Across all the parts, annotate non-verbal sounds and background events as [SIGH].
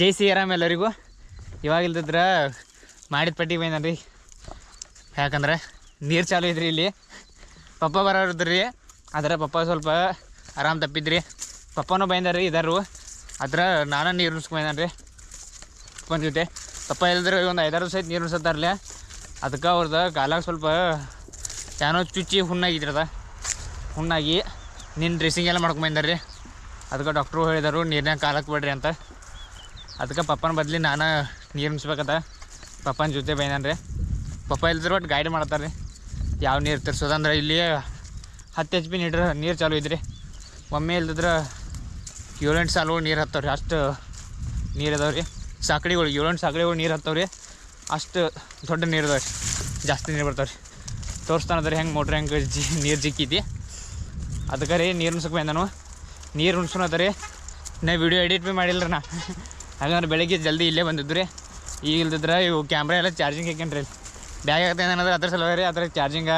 ಜೈ ಶ್ರೀರಾಮ್ ಎಲ್ಲರಿಗೂ. ಇವಾಗ ಇಲ್ದಿದ್ರ ಮಾಡಿದ ಪಟ್ಟಿ ಬೈನರಿ ಯಾಕಂದ್ರೆ ನೀರು ಚಾಲು ಐತ್ರಿ ಇಲ್ಲಿ. ಪಪ್ಪ ಬರೋರಿದ್ರಿ. ಆದ್ರೆ ಪಪ್ಪ ಸ್ವಲ್ಪ ಆರಾಮ್ ತಪ್ಪಿದ್ರಿ. ಪಪ್ಪನೂ ಬೈಂದಾರಿ ಇದಾರು ಅದ್ರ ನಾನು ನೀರು ಉಣಿಸ್ಕೊಂಡ್ರಿ ಪಪ್ಪನ ಜೊತೆ. ಪಪ್ಪ ಇಲ್ದ್ರೆ ಒಂದು ಐದಾರು ಸಹಿತ ನೀರು ಉಣಿಸತ್ತಾರಲ್ಲ ಅದಕ್ಕೆ ಅವ್ರದ್ದು ಕಾಲಾಗ ಸ್ವಲ್ಪ ಏನೋ ಚುಚ್ಚಿ ಹುಣ್ಣಾಗಿದ್ರದ. ಹುಣ್ಣಾಗಿ ನಿನ್ನ ಡ್ರೆಸ್ಸಿಂಗ್ ಎಲ್ಲ ಮಾಡ್ಕೊಂಬಂದಾರ್ರಿ ಅದಕ್ಕೆ ಡಾಕ್ಟ್ರು ಹೇಳಿದರು ನೀರ್ನಾಗ ಕಾಲಕ್ಕೆ ಬಿಡ್ರಿ ಅಂತ. ಅದಕ್ಕೆ ಪಪ್ಪನ ಬದ್ಲಿ ನಾನು ನೀರು ಉಣಿಸ್ಬೇಕಂತ ಪಪ್ಪನ ಜೊತೆ ಬೈದಾನ್ರಿ ಪಪ್ಪ ಇಲ್ದ್ರೆ ಒಟ್ಟು ಗೈಡ್ ಮಾಡ್ತಾರೆ ರೀ ಯಾವ ನೀರು ತರ್ಸೋದಂದ್ರೆ ಇಲ್ಲಿ ಹತ್ತು ಎಚ್ ಪಿ ನೀಡ್ರ ನೀರು ಚಾಲು ಇದ್ರಿ ಒಮ್ಮೆ ಇಲ್ದಿದ್ರೆ ಏಳೆಂಟು ಸಾಲು ನೀರು ಹತ್ತವ್ರಿ. ಅಷ್ಟು ನೀರು ಅದಾವೆ ರೀ ಸಾಕಡಿಗಳು ಏಳೆಂಟು ಸಾಕಡಿಗಳು ನೀರು ಹತ್ತವ್ರಿ. ಅಷ್ಟು ದೊಡ್ಡ ನೀರು ಅದಾವೆ ಜಾಸ್ತಿ ನೀರು ಬರ್ತಾವ್ರಿ. ತೋರಿಸ್ತಾನದ್ರಿ ಹೆಂಗೆ ಮೋಟ್ರ್ ಹೆಂಗೆ ಜಿ, ನೀರು ಜಿಕ್ಕೈತಿ. ಅದಕ್ಕೆ ರೀ ನೀರು ಉಣ್ಸಕ್ಕೆ ಬಂದನು. ನೀರು ಉಣ್ಸೋಣ ರೀ ನಾ ವಿಡಿಯೋ ಎಡಿಟ್ ಭೀ ಮಾಡಿಲ್ಲ ರೀ ನಾ. ಹಾಗಂದ್ರೆ ಬೆಳಗ್ಗೆ ಜಲ್ದಿ ಇಲ್ಲೇ ಬಂದಿದ್ದು ರೀ ಈಗ ಇಲ್ದಿದ್ರೆ ಇವು ಕ್ಯಾಮ್ರಾ ಎಲ್ಲ ಚಾರ್ಜಿಂಗ್ ಹಾಕ್ಯನ್ರಿ ಬ್ಯಾಗ್ ಆಗ್ತದೆ ಏನಂದ್ರೆ ಅದ್ರ ಸಲುವಾಗಿ ರೀ ಅದ್ರ ಚಾರ್ಜಿಂಗ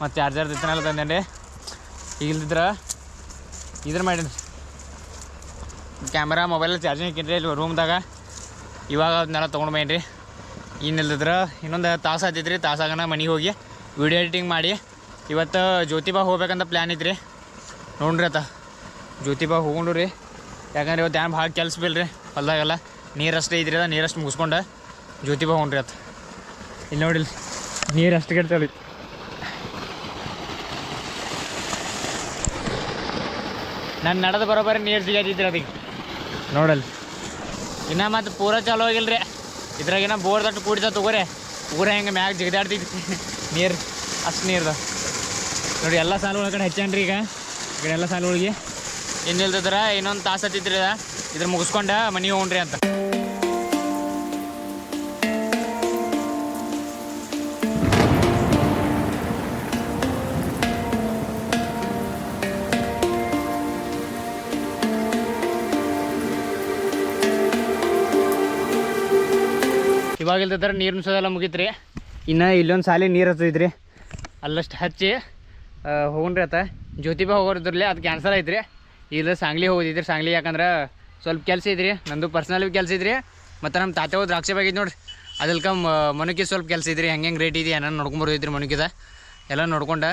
ಮತ್ತು ಚಾರ್ಜರ್ ಇತ್ತನಲ್ಲ ತಂದೇನೆ ಈಗ ಇಲ್ದಿದ್ರೆ ಇದ್ರ ಮಾಡೀನಿ ಕ್ಯಾಮ್ರಾ ಮೊಬೈಲ್ ಚಾರ್ಜಿಂಗ್ ಹಾಕಿನ್ರಿ ಇಲ್ಲಿ ರೂಮ್ದಾಗ ಇವಾಗ ಅದನ್ನೆಲ್ಲ ತೊಗೊಂಡು ಬೈನ್ರಿ ಇನ್ನಿಲ್ದಿದ್ರೆ ಇನ್ನೊಂದು ತಾಸು ಆತೈತೆ ರೀ ತಾಸಾಗನ ಮನೆಗೆ ಹೋಗಿ ವಿಡಿಯೋ ಎಡಿಟಿಂಗ್ ಮಾಡಿ. ಇವತ್ತು ಜ್ಯೋತಿಬಾ ಹೋಗ್ಬೇಕಂತ ಪ್ಲ್ಯಾನ್ ಇದ್ರಿ ನೋಡ್ರಿ ಆತ ಜ್ಯೋತಿಬಾ ಹೋಗೊಂಡು ರೀ. ಯಾಕಂದ್ರೆ ಇವತ್ತು ಏನು ಭಾಳ ಕೆಲಸ ಬಿಲ್ರಿ ಹೊಲ್ದಾಗೆಲ್ಲ. ನೀರಷ್ಟೇ ಇದ್ರಿ ಅದ, ನೀರಷ್ಟು ಮುಗಿಸ್ಕೊಂಡು ಜ್ಯೋತಿ ಹೋಗ್ರಿ ಅತ್ತ ಇಲ್ಲಿ ನೋಡಿಲ್ಲ ನೀರು ಅಷ್ಟು ಕೆಡ್ತಾವ್ರಿ ನಾನು ನಡೆದು ಬರೋಬ್ಬರಿ ನೀರು ಸಿಗತ್ತಿದ್ರಿ ಅದಕ್ಕೆ ನೋಡಲ್ಲಿ ಇನ್ನ ಮತ್ತು ಪೂರ ಚಾಲು ಆಗಿಲ್ರಿ. ಇದ್ರಾಗಿನ ಬೋರ್ ದಟ್ಟು ಕೂಡಿದ ತಗೋರಿ. ಊರ ಹೆಂಗೆ ಮ್ಯಾಗ ಜಿಗಿದಾಡ್ತಿದ್ವಿ. ನೀರು, ಅಷ್ಟು ನೀರ್ದ. ನೋಡಿ, ಎಲ್ಲ ಸಾಲು ಕಡೆ ಹೆಚ್ಚಾನ್ರಿ ಈಗ. ಈ ಕಡೆ ಎಲ್ಲ ಸಾಲುಗಳಿಗೆ. ಇನ್ನಿಲ್ದಿದ್ರ ಇನ್ನೊಂದು ತಾಸು ಹತ್ತಿದ್ರಿ ಅದ ಇದ್ರ ಮುಗಿಸ್ಕೊಂಡ ಮನೆಗೆ ಹೋಗ್ರಿ ಅಂತ. ಇವಾಗ ಇಲ್ದಿದ್ರೆ ನೀರು ಮುಸೋದೆಲ್ಲ ಮುಗೀತ್ರಿ. ಇನ್ನು ಇಲ್ಲೊಂದು ಸಾಲಿ ನೀರು ಹತ್ತೈತ್ರಿ ಅಲ್ಲಷ್ಟು ಹಚ್ಚಿ ಹೋಗ್ರಿ ಆತ ಜ್ಯೋತಿಬಾ ಹೋಗೋರಿದ್ರಲ್ಲೇ ಅದು ಕ್ಯಾನ್ಸಲ್ ಐತ್ರಿ ಇಲ್ಲ ಸಾಂಗ್ಲಿ ಹೋಗಿದ್ರಿ ಸಾಂಗ್ಲಿ ಯಾಕಂದ್ರೆ ಸ್ವಲ್ಪ ಕೆಲಸ ಇದ್ರಿ, ನಂದು ಪರ್ಸ್ನಲ್ ಕೆಲಸ ಇದ್ರಿ, ಮತ್ತು ನಮ್ಮ ತಾತೆ ಹೋದ್ ದ್ರಾಕ್ಷಿ ಬಾಗಿದ್ದು ನೋಡ್ರಿ. ಅದಲ್ಕ ಮನುಕಿ ಸ್ವಲ್ಪ ಕೆಲಸ ಇದ್ರಿ ಹೆಂಗೆ ಹೆಂಗೆ ರೇಟ್ ಇದೆ ಏನಾರು ಬರೋದಿದ್ರಿ ಮನುಕಿದ. ಎಲ್ಲ ನೋಡ್ಕೊಂಡು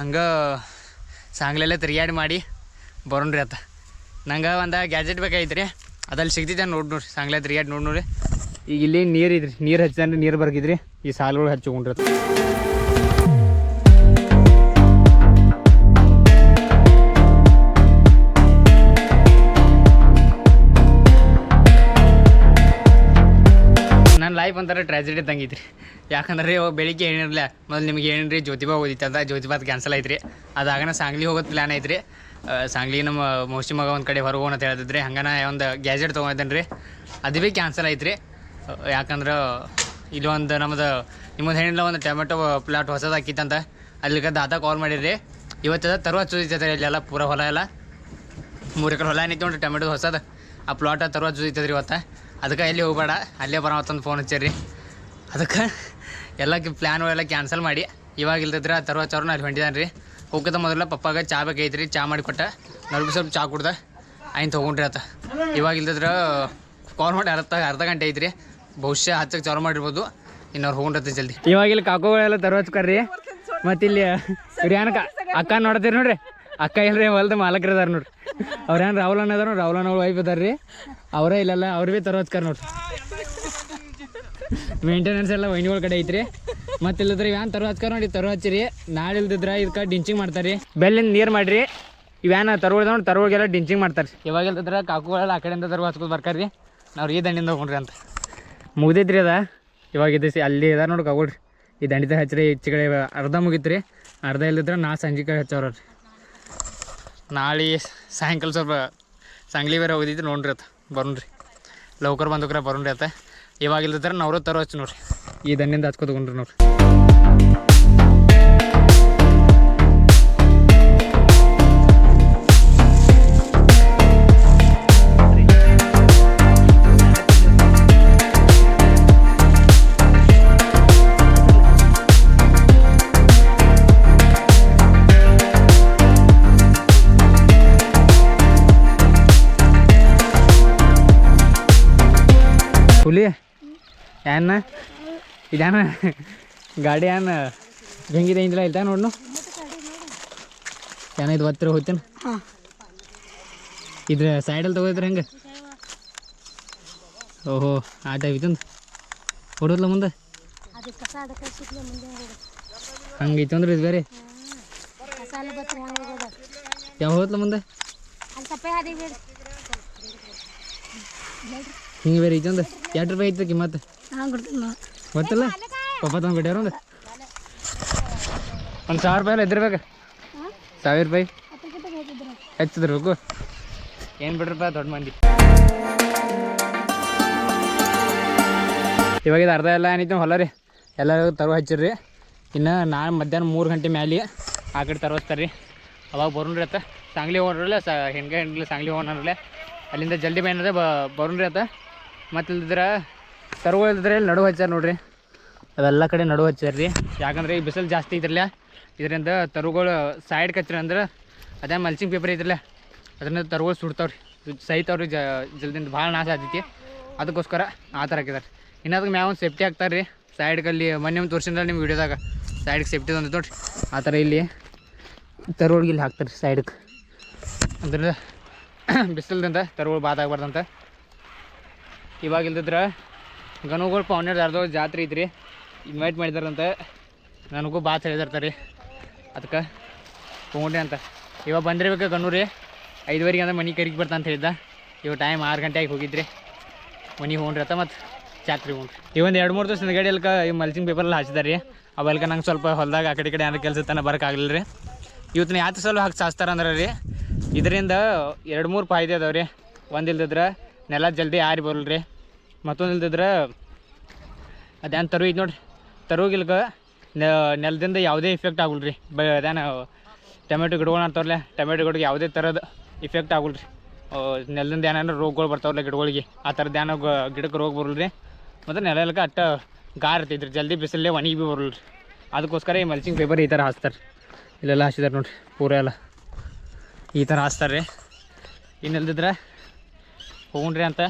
ಹಂಗೆ ಸಾಂಗ್ಲೆಲ್ಲ ತಿರುಗಾಡಿ ಮಾಡಿ ಬರೋಣ್ರಿ ಅತ್ತ. ನಂಗೆ ಒಂದು ಗ್ಯಾಜೆಟ್ ಬೇಕಾಗಿತ್ರಿ, ಅದಲ್ಲಿ ಸಿಗ್ತಿದ್ದೆ ನೋಡಿ ನೋಡ್ರಿ ಸಾಂಗ್ಲೆ ತಿರುಗಾಡಿ ನೋಡಿ ನೋಡ್ರಿ. ಈಗ ಇಲ್ಲಿ ನೀರು ಇದ್ರಿ, ನೀರು ಹಚ್ಚಿದ್ರೆ ನೀರು ಬರ್ಗಿದ್ರಿ, ಈ ಸಾಲುಗಳು ಹಚ್ಚಿಕೊಂಡ್ರಿ ಒಂಥರ ಟ್ರ್ಯಾಜಿಡಿ ತಂಗಿದ್ರಿ ಯಾಕಂದ್ರೆ ಇವಾಗ ಬೆಳಿಗ್ಗೆ ಏನಿರಲಿಲ್ಲ, ಮೊದಲು ನಿಮಗೆ ಏನಿರಿ ಜ್ಯೋತಿಬಾ ಓದಿತ್ತು ಅಂತ, ಜ್ಯೋತಿಬಾದ್ ಕ್ಯಾನ್ಸಲ್ ಐತ್ರಿ. ಅದಾಗನ ಸಾಂಗ್ಲಿ ಹೋಗೋದು ಪ್ಲ್ಯಾನ್ ಐತ್ರಿ. ಸಾಂಗ್ಲಿ ನಮ್ಮ ಮೋಸ್ಟಿ ಮಗ ಒಂದು ಕಡೆ ಹೊರಗೆ ಅಂತ ಹೇಳ್ತಿದ್ರಿ. ಹಂಗನ ಒಂದು ಗ್ಯಾಜೆಟ್ ತೊಗೊಂಡಿದ್ದೇನೆ ರೀ ಅದು ಭೀ ಕ್ಯಾನ್ಸಲ್ ಐತ್ರಿ. ಯಾಕಂದ್ರೆ ಇಲ್ಲೊಂದು ನಮ್ಮದು ನಿಮ್ಮದು ಹೇಳಿಲ್ಲ ಒಂದು ಟೊಮೆಟೊ ಪ್ಲಾಟ್ ಹೊಸದು ಹಾಕಿತ್ತಂತ, ಅಲ್ಲಿಗೆ ದಾತ ಕಾಲ್ ಮಾಡಿರಿ ಇವತ್ತದ ತರುವ ಹಚ್ಚೋದಿತ್ತದ ಇಲ್ಲೆಲ್ಲ ಪೂರ ಹೊಲ ಎಲ್ಲ. ಮೂರು ಎಕರೆ ಹೊಲ ಏನಿತ್ತು ನೋಡ್ರಿ ಟೊಮೆಟೊ ಹೊಸದು. ಆ ಪ್ಲಾಟ ತರುವ ಹಚ್ಚೋದಿತ್ತದ್ರಿ ಇವತ್ತು. ಅದಕ್ಕೆ ಎಲ್ಲಿ ಹೋಗ್ಬೇಡ ಅಲ್ಲೇ ಬರೋತ್ತಂದು ಫೋನ್ ಹಚ್ಚಿರಿ ಅದಕ್ಕೆ ಎಲ್ಲ ಪ್ಲ್ಯಾನು ಎಲ್ಲ ಕ್ಯಾನ್ಸಲ್ ಮಾಡಿ ಇವಾಗ ಇಲ್ದಿದ್ರೆ ತರುವ ಚೌರ್ನ ಅಲ್ಲಿ ಹೊಂಟಿದ್ದಾನೆ ರೀ ಹೋಗದ ಮೊದಲ ಪಪ್ಪಾಗ ಚಾ ಬೇಕೈತ್ರಿ ಚಾ ಮಾಡಿ ಕೊಟ್ಟ. ನಲ್ಬಿ ಸ್ವಲ್ಪ ಚಾ ಕುಡ್ದ ಆಯ್ತು ತೊಗೊಂಡ್ರಿ ಆತ. ಇವಾಗ ಇಲ್ದಿದ್ರೆ ಕಾಲ್ ಮಾಡಿ ಅರ್ಧ ಅರ್ಧ ಗಂಟೆ ಐತ್ರಿ. ಬಹುಶಃ ಹಚ್ಚಕ್ಕೆ ಚಾಲು ಮಾಡಿರ್ಬೋದು. ಇನ್ನು ಅವ್ರು ಹೋಗ್ರತ್ತೆ ಜಲ್ದಿ ಇವಾಗ ಇಲ್ಲಿ ಕಾಕೋಗಳೆಲ್ಲ ತರೋಚ್ಕರ್ರಿ ಮತ್ತೆ ಇಲ್ಲಿ ಇವ್ರು ಏನಕ್ಕ ಅಕ್ಕ ನೋಡ್ತೀರಿ ನೋಡ್ರಿ. ಅಕ್ಕ ಇಲ್ರಿ ಹೊಲ್ದ ಮಾಲಕ್ರದಾರ ನೋಡ್ರಿ. ಅವ್ರೇನು ರಾಹುಲ್ ಅದಾರ ರಾಹುಲ್ ಅಣ್ಣ ವೈಫ್ ಅದಾರ್ರಿ ಅವರೇ ಇಲ್ಲಲ್ಲ ಅವ್ರು ಭೀ ನೋಡ್ರಿ. ಮೇಂಟೆನೆನ್ಸ್ ಎಲ್ಲ ವೈನಿಗಳ ಕಡೆ ಐತ್ರಿ. ಮತ್ತೆ ಇಲ್ಲದ್ರಿ ವ್ಯಾನ್ ತರೋ ಹಚ್ಕರ್ ನೋಡಿ ತರೋ ಹಚ್ಚಿರಿ. ನಾಳೆ ಇಲ್ದಿದ್ರ ಇದಕ್ಕೆ ಡಿಂಚಿಂಗ್ ಮಾಡ್ತಾರ್ರಿ. ಬೆಲ್ಲಿಂದ ನೀರು ಮಾಡ್ರಿ. ಇವ್ಯಾನ ತರೋಳ್ದ ನೋಡಿ ತರೋಳಿಗೆಲ್ಲ ಡಿಂಚಿಂಗ್ ಮಾಡ್ತಾರೆ ಇವಾಗ ಇಲ್ದಿದ್ರ ಕಾಕುಗಳೆಲ್ಲ ಆ ಕಡೆಯಿಂದ ತರೋ ಹಚ್ಕೊಂಡು ಬರ್ಕಾರ್ರಿ. ನಾವು ಈ ದಂಡಿಂದ ಹೋಗ್ರಿ ಅಂತ. ಮುಗ್ದೈತ್ರಿ ಅದ. ಇವಾಗ ಇದು ಸಿ- ಅಲ್ಲಿ ಇದಾರ ನೋಡಿ ಕಾಕೊಳ್ರಿ ಈ ದಂಡಿದ ಹಚ್ಚಿರಿ ಕಡೆ ಅರ್ಧ ಮುಗಿತ್ರಿ. ಅರ್ಧ ಇಲ್ದಿದ್ರೆ ನಾ ಸಂಜೆ ಕಡೆ ಹಚ್ಚವ್ರಿ ನಾಳೆ ಸಾಯಂಕಾಲ ಸ್ವಲ್ಪ ಸಂಗ್ಲಿ ಬೇರೆ ಹೋಗಿದ್ದು ನೋಡ್ರಿ ಅತ್ತ, ಬರೋಣ್ರಿ. ಲೌಕರ್ ಬಂದಕ್ರೆ ಬರೋಣ್ರಿ ಅತ್ತ. ಇವಾಗ ಇಲ್ದಿದ್ರೆ ನವರು ತರೋ ಹಚ್ಚಿ ನೋಡ್ರಿ. ಈ ದಂಡಿಂದ ಹಚ್ಕೋತಗೊಂಡ್ರಿ ನೋಡ್ರಿ. ಹುಲಿ? ಏನ ಇದ್ಯಾನ? ಗಾಡಿ ಏನ ಹೆಂಗಿದೆ ಇಂದಿಲ್ಲ ಇಲ್ತ ನೋಡ್ನು? ಏನ ಇದು ಒತ್ತಿರ ಹೋಗ್ತೇನೆ ಇದ್ರ ಸೈಡಲ್ಲಿ ತಗೋದ್ರ ಹೆಂಗೆ? ಓಹೋ ಆಟ ಟೈಪ್ ಇತ್ತಂದು ಹೊಡೋದ್ಲ ಮುಂದೆ? ಹಂಗೈತೆ ಅಂದ್ರೆ ಇದು ಬೇರೆ? ಯಾವ ಹೋದ್ಲ ಮುಂದೆ? ಹಿಂಗೆ ಬೇರೆ ಐತೆ ಅಂದ್ರೆ ಎರಡು ರೂಪಾಯಿ ಐತಕ್ಕೆ ಮತ್ತೆ. ಗೊತ್ತಲ್ಲ? ಪಪ್ಪ ತಂದು ಬಿಟ್ಟಾರ ಒಂದು. ಒಂದು ಸಾವಿರ ರೂಪಾಯಿ ಎದ್ದಿರ್ಬೇಕು. ಸಾವಿರ ರೂಪಾಯಿ. ಹೆಚ್ಚಿದ್ರಬೇಕು ಏನು ಬಿಡ್ರಪ್ಪ ದೊಡ್ಡ ಮಂದಿ. ಇವಾಗ ಇದು ಅರ್ಧ ಎಲ್ಲ ಏನೈತಿ ಹೊಲ ರೀ. ಎಲ್ಲರಿಗೂ ತರುವ ಹಚ್ಚಿರಿ ಇನ್ನು ನಾನು ಮಧ್ಯಾಹ್ನ ಮೂರು ಗಂಟೆ ಮ್ಯಾಲೆ ಆ ಕಡೆ ತರೋಸ್ತಾರೆ ರೀ ಅವಾಗ ಬರೋಣ್ರಿ ಅತ್ತ. ಸಾಂಗ್ಲಿ ಹೋಗ್ರಲ್ಲ ಸ ಹೆಂಗೆ ಹೆಣ್ಗೆ ಸಾಂಗ್ಲಿ ಹೋಗೋಣ ಅಲ್ಲಿಂದ ಜಲ್ದಿ ಬೈನದ ಬರೋಣ್ರಿ ಅತ್ತ. ಮತ್ತು ಇಲ್ದಿದ್ರೆ ಇಲ್ಲಿ ನಡು ಹಚ್ಚಾರ ನೋಡ್ರಿ. ಅವೆಲ್ಲ ಕಡೆ ನಡು ಹಚ್ಚಾರ ರೀ. ಯಾಕಂದ್ರೆ ಈ ಬಿಸಿಲು ಜಾಸ್ತಿ ಇದ್ರಲ್ಲ ಇದರಿಂದ ತರುಗಳು ಸೈಡ್ ಕಚ್ಚಿರ ಅಂದ್ರೆ ಅದೇ ಮಲ್ಚಿಂಗ್ ಪೇಪರ್ ಇದ್ರಲ್ಲ ಅದರಿಂದ ತರುಗಳು ಸುಡ್ತಾವ್ರಿ. ಸಹಿತವ್ರಿ ಜ ಜಲ್ದಿಂದ ಭಾಳ ನಾಶ ಆಗ್ತೈತಿ ಅದಕ್ಕೋಸ್ಕರ ಆ ಥರ ಹಾಕಿದಾರೆ. ಇನ್ನು ಅದಕ್ಕೆ ಮ್ಯಾವ್ ಒಂದು ಸೇಫ್ಟಿ ಹಾಕ್ತಾರೆ ರೀ ಸೈಡ್ಗಲ್ಲಿ ಮೊನ್ನೆ ಒಂದು ತೋರಿಸಿದ್ರೆ ನಿಮ್ಮ ವಿಡಿಯೋದಾಗ? ಸೈಡ್ಗೆ ಸೇಫ್ಟಿ ತಂದು ನೋಡ್ರಿ ಆ ಥರ ಇಲ್ಲಿ ತರುವಳಿಗೆ ಇಲ್ಲಿ ಹಾಕ್ತಾರೆ ಸೈಡ್ಗೆ ಅಂದ್ರೆ [COUGHS] ಬಿಸಿಲ್ದಿಂದ ತರುಗಳು ಬಾದಾಗಬಾರ್ದಂತ ಇವಾಗ ಇಲ್ದಿದ್ರೆ ಗನುಗಳು ಪೌನ್ಯರ್ ಯಾರ್ದೋ ಜಾತ್ರೆ ಇದ್ರಿ ಇನ್ವೈಟ್ ಮಾಡಿದಾರಂತ. ನನಗೂ ಬಾತ್ ಹೇಳಿದಿರ್ತಾರೆ ರೀ ಅದಕ್ಕೆ ತೊಗೊಂಡೆ ಅಂತ. ಇವಾಗ ಬಂದಿರ್ಬೇಕು ರೀ. ಐದುವರೆಗೆ ಅಂದ್ರೆ ಮನೆ ಕರಿಗೆ ಬರ್ತಾ ಅಂತ ಹೇಳಿದ್ದ. ಇವಾಗ ಟೈಮ್ ಆರು ಗಂಟೆ ಆಗಿ ಹೋಗಿದ್ರಿ. ಮನೆಗೆ ಹೋಗ್ರಿ ಅಂತ ಮತ್ತು ಜಾತ್ರೆ ಹೋಗ್ರಿ ಇವೊಂದು ಎರಡು ಮೂರು ದಿವಸ ಹಿಂದ್ಗಡೆ ಎಲ್ಕ ಈ ಮಲ್ಚಿಂಗ್ ಪೇಪರಲ್ಲಿ ಹಾಕಿದಾರೆ ರೀ. ಅವಲ್ಕ ನಂಗೆ ಸ್ವಲ್ಪ ಹೊಲ್ದಾಗ ಆ ಕಡೆ ಕಡೆ ಏನಾರು ಕೆಲಸ ತನ ಬರೋಕ್ಕಾಗಲಿಲ್ಲ ರೀ. ಇವತ್ತಿನ ಯಾತ ಸಲ ಹಾಕಿ ಸಾಸ್ತಾರ ಅಂದ್ರೆ ರೀ. ಇದರಿಂದ ಎರಡು ಮೂರು ಫಾಯ್ದೆ ಅದಾವೆ ರೀ. ಒಂದು ಇಲ್ದಿದ್ರೆ ನೆಲ ಜಲ್ದಿ ಆರಿ ಬರಲ್ಲ ರೀ ಮತ್ತೊಂದು ಇಲ್ದಿದ್ರೆ ಅದೇನು ತರು ಇದು ನೋಡ್ರಿ ತರುಗಿಲ್ಕ ನೆಲದಿಂದ ಯಾವುದೇ ಇಫೆಕ್ಟ್ ಆಗಲ್ಲ ರೀ ಬ ಅದೇನು, ಟೊಮೆಟೊ ಗಿಡಗಳು ಅಂತಾರಲ್ಲ, ಟೊಮೆಟೊ ಗಿಡಗೆ ಯಾವುದೇ ಥರದ ಇಫೆಕ್ಟ್ ಆಗಲ್ಲ ರೀ ನೆಲದಿಂದ ಏನಾರು ರೋಗಗಳು ಬರ್ತಾವಲ್ಲ ಗಿಡಗಳಿಗೆ, ಆ ಥರದ್ದು ಏನೋ ಗಿಡಕ್ಕೆ ರೋಗ ಬರಲ್ಲ ರೀ ಮತ್ತು ನೆಲ ಎಲ್ಕ ಅಟ್ಟ ಗಾರ್ ಇರ್ತೈತ್ರಿ, ಜಲ್ದಿ ಬಿಸಿಲೇ ಒಣಗಿ ಭೀ ಬರಲ್ಲ ರೀ ಅದಕ್ಕೋಸ್ಕರ ಈ ಮಲ್ಚಿಂಗ್ ಪೇಪರ್ ಈ ಥರ ಹಾಸ್ತಾರೆ. ಇಲ್ಲೆಲ್ಲ ಹಾಸಿದಾರೆ ನೋಡಿರಿ, ಪೂರ ಎಲ್ಲ. ಈ ಥರ ಹಾಸ್ತಾರೆ ರೀ ಇನ್ನಿಲ್ದಿದ್ರೆ ಹೋಗ್ರಿ ಅಂತ.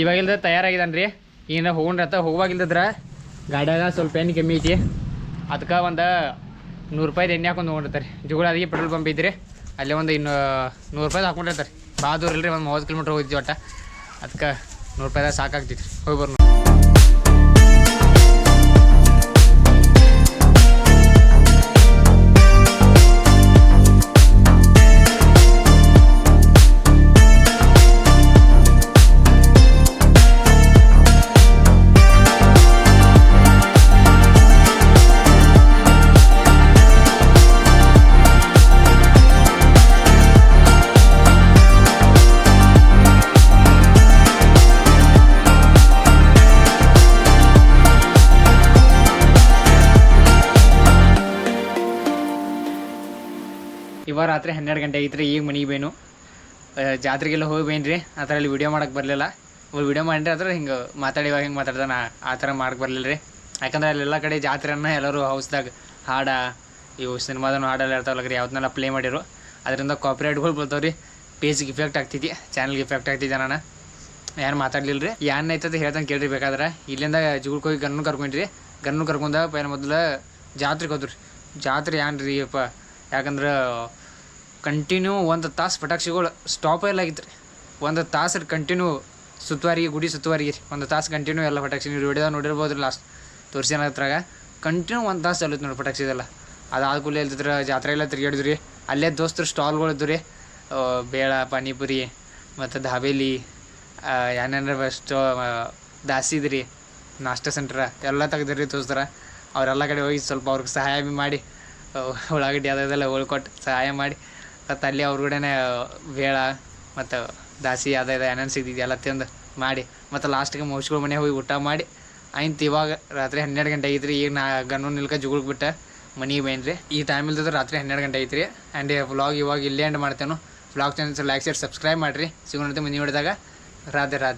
ಇವಾಗಿಲ್ದ ತಯಾರಾಗಿದ್ದಾನೆ ರೀ ಈಗ ಹೋಗ್ರತ್ತ ಹೋಗುವಾಗಿಲ್ದಿದ್ರೆ ಗಾಡಿಯಾಗ ಸ್ವಲ್ಪ ಏನು ಕಮ್ಮಿ ಐತಿ. ಅದಕ್ಕೆ ಒಂದು ನೂರು ರೂಪಾಯ್ದು ಎಣ್ಣೆ ಹಾಕೊಂಡು ಹೋಗಿರ್ತಾರೆ ಅದಕ್ಕೆ ಪೆಟ್ರೋಲ್ ಪಂಪ್ ಇದ್ರಿ ಅಲ್ಲೇ ಒಂದು ಇನ್ನು ನೂರು ರೂಪಾಯ್ದು ಹಾಕೊಂಡಿರ್ತಾರೆ ಭಾಳ ದೂರ ಇಲ್ರಿ, ಒಂದು ಮೂವತ್ತು ಕಿಲೋಮೀಟ್ರ್ ಹೋಗಿದ್ವಿ ಒಟ್ಟ. ಅದಕ್ಕೆ ನೂರು ರೂಪಾಯ್ದಾಗ ಸಾಕಾಗ್ತೈತಿ ಹೋಗಿ ಬರ್ನು ರಾತ್ರಿ ಹನ್ನೆರಡು ಗಂಟೆ ಆಗಿತ್ತು ಈಗ ಮನೆಗೆ ಬೇನು. ಜಾತ್ರೆಗೆಲ್ಲ ಹೋಗಿ ಬೇನ್ರಿ ಆ ಥರ ಅಲ್ಲಿ ವಿಡಿಯೋ ಮಾಡಕ್ಕೆ ಬರಲಿಲ್ಲ. ವಿಡಿಯೋ ಮಾಡಿದ್ರೆ ಆದ್ರೆ ಹಿಂಗೆ ಮಾತಾಡಿವಾಗ ಹಿಂಗೆ ಮಾತಾಡ್ದೆ ನಾ ಆ ಥರ ಮಾಡಕ್ಕೆ ಬರಲಿಲ್ಲ ರೀ ಯಾಕಂದ್ರೆ ಅಲ್ಲೆಲ್ಲ ಕಡೆ ಜಾತ್ರೆನ ಎಲ್ಲರೂ ಹೌಸ್ದಾಗ ಹಾಡ, ಇವು ಸಿನಿಮಾದನ್ನು ಹಾಡೆಲ್ಲ ಇರ್ತಾವಲ್ಲ ರೀ ಯಾವ್ದನ್ನೆಲ್ಲ ಪ್ಲೇ ಮಾಡಿರು. ಅದರಿಂದ ಕಾಪಿರೈಟ್ಗಳು ಬರ್ತಾವೆ ರೀ ಪೇಜ್ಗೆ ಇಫೆಕ್ಟ್ ಆಗ್ತೈತಿ ಚಾನಲ್ಗೆ ಇಫೆಕ್ಟ್ ಆಗ್ತಿದ್ದೆ ನಾನು? ಯಾರು ಮಾತಾಡ್ಲಿಲ್ಲ ರೀ ಏನು ಐತದ ಹೇಳ್ತಾನೆ ಕೇಳ್ರಿ ಬೇಕಾದ್ರೆ. ಇಲ್ಲಿಂದ ಜುಗುಳ್ಕೋಗಿ ಗನ್ನು ಕರ್ಕೊಂಡ್ರಿ. ಗನ್ನು ಕರ್ಕೊಂಡ ಪೈನ ಮೊದಲು ಜಾತ್ರೆಗೆ ಹೋದ್ರಿ. ಜಾತ್ರೆ ಏನ್ ರೀ ಅಪ್ಪ ಯಾಕಂದ್ರೆ ಕಂಟಿನ್ಯೂ ಒಂದು ತಾಸು ಪಟಾಕ್ಷಿಗಳು ಸ್ಟಾಪ್ ಎಲ್ಲ ಆಗಿತ್ತು ರೀ. ಒಂದು ತಾಸು ಕಂಟಿನ್ಯೂ ಸುತ್ತುವಾರಿಗೆ ಗುಡಿ ಸುತ್ತುವಾರಿಗೆ ರೀ. ಒಂದು ತಾಸು ಕಂಟಿನ್ಯೂ ಎಲ್ಲ ಪಟಾಕ್ಷಿ ನೀವು ವಿಡಿಯೋ ನೋಡಿರ್ಬೋದು ಲಾಸ್ಟ್ ತೋರಿಸಿ ಕಂಟಿನ್ಯೂ ಒಂದು ತಾಸು ಚಲೋತ್ ನೋಡಿ ಪಟಾಕ್ಷಿ ಇದೆಲ್ಲ. ಅದಾದ ಕೂಡಲೇ ಇಲ್ತಿದ್ರೆ ಜಾತ್ರೆ ಎಲ್ಲ ತಿರುಗಾಡಿದ್ರಿ ಅಲ್ಲೇ ದೋಸ್ತರು ಸ್ಟಾಲ್ಗಳು ಇದ್ದು ರೀ. ಬೇಳ, ಪಾನಿಪುರಿ, ಮತ್ತು ದಾಬೇಲಿ ಏನೇನಾರ ಸ್ಟೋ ದಾಸಿದ್ರಿ ನಾಷ್ಟ ಸೆಂಟ್ರ ಎಲ್ಲ ತೆಗ್ದಿರಿ ದೋಸ್ತರ. ಅವರೆಲ್ಲ ಕಡೆ ಹೋಗಿ ಸ್ವಲ್ಪ ಅವ್ರಿಗೆ ಸಹಾಯ ಮಾಡಿ ಉಳ್ಳಾಗಡ್ಡಿ ಅದೆಲ್ಲ ಉಳ್ಕೊಟ್ಟು ಸಹಾಯ ಮಾಡಿ. ಮತ್ತು ಅಲ್ಲಿ ಅವ್ರ ಕೂಡನೇ ಬೇಳ ಮತ್ತು ದಾಸಿ ಅದ ಇದು ಏನೇನು ಸಿಗ್ತಿದ್ದೆ ಎಲ್ಲ ತಿಂದು ಮಾಡಿ. ಮತ್ತು ಲಾಸ್ಟಿಗೆ ಮೌಸ್ಗಳ ಮನೆ ಹೋಗಿ ಊಟ ಮಾಡಿ. ಆಯ್ತು ಇವಾಗ ರಾತ್ರಿ ಹನ್ನೆರಡು ಗಂಟೆ ಐತ್ರಿ. ಈಗ ನಾ ಗನ್ನು ನಿಲ್ಕ ಜುಗುಳ್ಗೆ ಬಿಟ್ಟೆ ಮನೆಗೆ ಬೇನ್ರಿ. ಈ ಟೈಮ್ ಇಲ್ದಿದ್ರೆ ರಾತ್ರಿ ಹನ್ನೆರಡು ಗಂಟೆ ಐತ್ರಿ. ಆ್ಯಂಡ್ ವ್ಲಾಗ್ ಇವಾಗ ಇಲ್ಲೇ ಎಂಡ್ ಮಾಡ್ತೇನೆ. Vlog channels like share subscribe ಮಾಡಿರಿ. ಸಿಗೋಣಂತೆ ಮುಂದಿನ ಹಿಡಿದಾಗ ರಾಧೆ ರಾಧೆ.